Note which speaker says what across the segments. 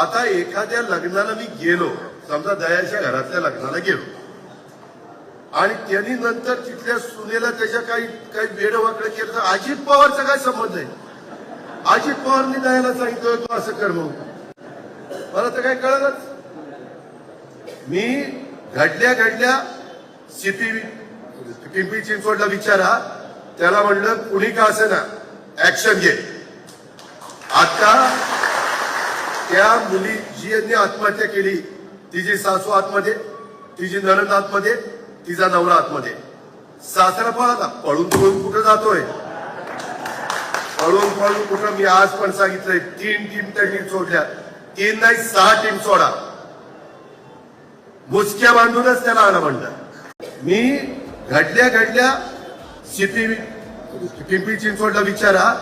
Speaker 1: आता एखाद्या लग्नाला मी गेलो समजा दयाच्या घरातल्या लग्नाला गेलो. आणि त्यांनी नंतर तिथल्या सुनेला त्याच्या काही काही वेडवाकडे केलं तर अजित पवारचा काय संबंध आहे? अजित पवारनी दयाला सांगितलं तू असं कर म्हणून. मला तर काय कळलंच. मी घडल्या घडल्या सीपी पिंपरी चिंचवडला विचारा. त्याला म्हणलं कुणी का असे ना ऍक्शन घे. आता त्या मुली जी यांनी आत्महत्या केली तिची सासू आतमध्ये तिची नणंद आतमध्ये तिचा नवरा आतमध्ये. सासरा पळाला पळून पळून कुठं जातोय? पळून पळून कुठं? मी आज पण सांगितलंय तीन टीम त्यांनी सोडल्या. तीन नाही सहा टीम सोडा. मुसक्या बांधूनच त्याला आलं म्हणलं. मी घडल्या घडल्या सीपी पिंपी चिंचवडला विचारा.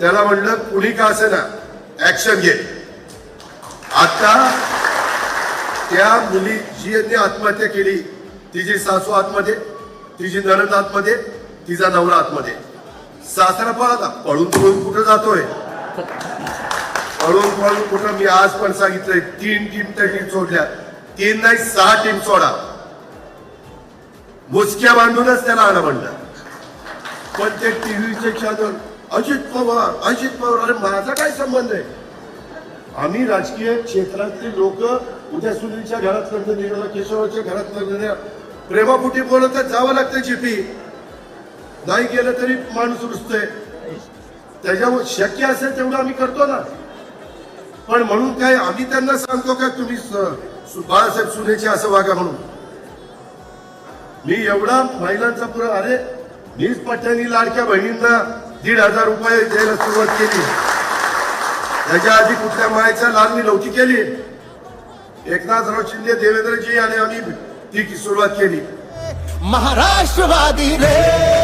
Speaker 1: त्याला म्हणलं कुणी का असे ना ऍक्शन घे. आता त्या मुली जी यांनी आत्महत्या केली तिची सासू आतमध्ये तिची नरद आतमध्ये तिचा नवरा आतमध्ये. सासरा पळाला पळून पळून कुठं जातोय? पळून पळून कुठं? मी आज पण सांगितलंय तीन टीम त्यांनी सोडल्या. तीन नाही सहा टीम सोडा. मुसक्या बांधूनच त्याला आणा म्हणलं. पण ते टीव्हीचे चॅनल अजित पवार अजित पवार अरे माझा काय संबंध आहे? आम्ही राजकीय क्षेत्रातले लोक उद्या सुनीलच्या घरात लग्न निघालं केशवच्या घरात लग्न प्रेमापुटी बोलत जावं लागतं जिपी नाही गेलं तरी माणूस रुजतोय त्याच्यामुळे शक्य असेल तेवढं आम्ही करतो ना. पण म्हणून काय आम्ही त्यांना सांगतो का तुम्ही सु- बाळासाहेब सुनेचे असं वागा म्हणून. मी एवढा महिलांचा पुरा अरे मीच पट्ट्यांनी लाडक्या बहिणींना दीड हजार रुपये द्यायला सुरुवात केली. त्याच्या आधी कुठल्या मायाच्या लालनी नव्हती केली? एकनाथराव शिंदे देवेंद्रजी आणि आम्ही ती सुरुवात केली.
Speaker 2: महाराष्ट्रवादी रे!